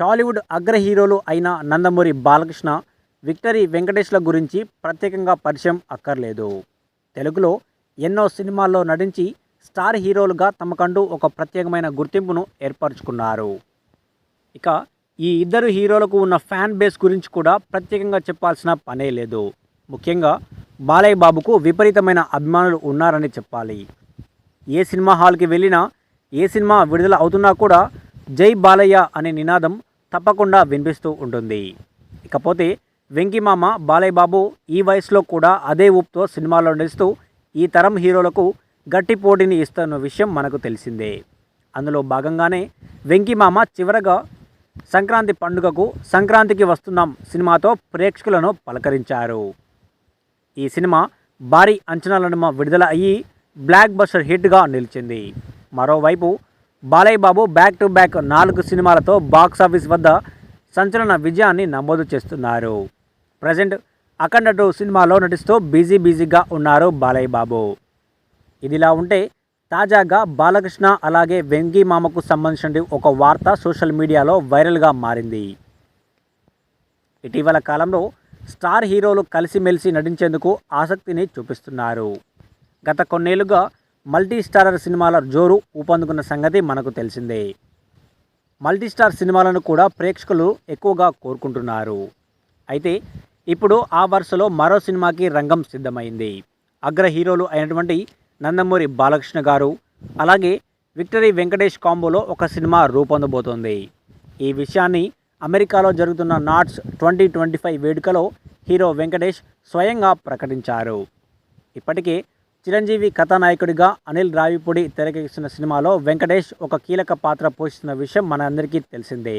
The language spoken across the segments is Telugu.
టాలీవుడ్ అగ్ర హీరోలు అయిన నందమూరి బాలకృష్ణ విక్టరీ వెంకటేష్ల గురించి ప్రత్యేకంగా పరిచయం అక్కర్లేదు. తెలుగులో ఎన్నో సినిమాల్లో నటించి స్టార్ హీరోలుగా తమకంటూ ఒక ప్రత్యేకమైన గుర్తింపును ఏర్పరచుకున్నారు. ఇక ఈ ఇద్దరు హీరోలకు ఉన్న ఫ్యాన్ బేస్ గురించి కూడా ప్రత్యేకంగా చెప్పాల్సిన పనే లేదు. ముఖ్యంగా బాలయ్య బాబుకు విపరీతమైన అభిమానులు ఉన్నారని చెప్పాలి. ఏ సినిమా హాల్కి వెళ్ళినా ఏ సినిమా విడుదల అవుతున్నా కూడా జై బాలయ్య అనే నినాదం తప్పకుండా వినిపిస్తూ ఉంటుంది. ఇకపోతే వెంకిమామ బాలయ్య బాబు ఈ వయసులో కూడా అదే ఊపుతో సినిమాలో నడుస్తూ ఈ తరం హీరోలకు గట్టి పోటీని ఇస్తున్న విషయం మనకు తెలిసిందే. అందులో భాగంగానే వెంకిమామ చివరగా సంక్రాంతి పండుగకు సంక్రాంతికి వస్తున్నాం సినిమాతో ప్రేక్షకులను పలకరించారు. ఈ సినిమా భారీ అంచనాల విడుదల అయ్యి బ్లాక్ బస్టర్ హిట్గా నిలిచింది. మరోవైపు Balayya Babu back to back నాలుగు సినిమాలతో బాక్స్ ఆఫీస్ వద్ద సంచలన విజయాన్ని నమోదు చేస్తున్నారు. ప్రజెంట్ అఖండ టూ సినిమాలో నటిస్తూ బిజీ బిజీగా ఉన్నారు బాలయ్య బాబు. ఇదిలా ఉంటే తాజాగా బాలకృష్ణ అలాగే వెంకీ మామకు సంబంధించిన ఒక వార్త సోషల్ మీడియాలో వైరల్గా మారింది. ఇటీవల కాలంలో స్టార్ హీరోలు కలిసిమెలిసి నటించేందుకు ఆసక్తిని చూపిస్తున్నారు. గత కొన్నేళ్ళుగా మల్టీ స్టారర్ సినిమాల జోరు ఊపందుకున్న సంగతి మనకు తెలిసిందే. మల్టీ స్టార్ సినిమాలను కూడా ప్రేక్షకులు ఎక్కువగా కోరుకుంటున్నారు. అయితే ఇప్పుడు ఆ వరుసలో మరో సినిమాకి రంగం సిద్ధమైంది. అగ్ర హీరోలు అయినటువంటి నందమూరి బాలకృష్ణ గారు అలాగే విక్టరీ వెంకటేష్ కాంబోలో ఒక సినిమా రూపొందబోతోంది. ఈ విషయాన్ని అమెరికాలో జరుగుతున్న నాట్స్ ట్వంటీ ట్వంటీ ఫైవ్ వేడుకలో హీరో వెంకటేష్ స్వయంగా ప్రకటించారు. ఇప్పటికే చిరంజీవి కథానాయకుడిగా అనిల్ రావిపూడి తెరకెక్కిస్తున్న సినిమాలో వెంకటేష్ ఒక కీలక పాత్ర పోషిస్తున్న విషయం మనందరికీ తెలిసిందే.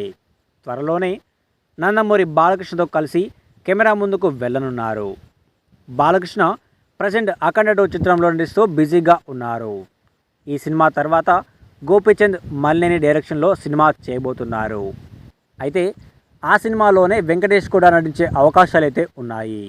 త్వరలోనే నందమూరి బాలకృష్ణతో కలిసి కెమెరా ముందుకు వెళ్ళనున్నారు. బాలకృష్ణ ప్రజెంట్ అఖండ టూ చిత్రంలో నటిస్తూ బిజీగా ఉన్నారు. ఈ సినిమా తర్వాత గోపీచంద్ మల్లేని డైరెక్షన్లో సినిమా చేయబోతున్నారు. అయితే ఆ సినిమాలోనే వెంకటేష్ కూడా నటించే అవకాశాలైతే ఉన్నాయి.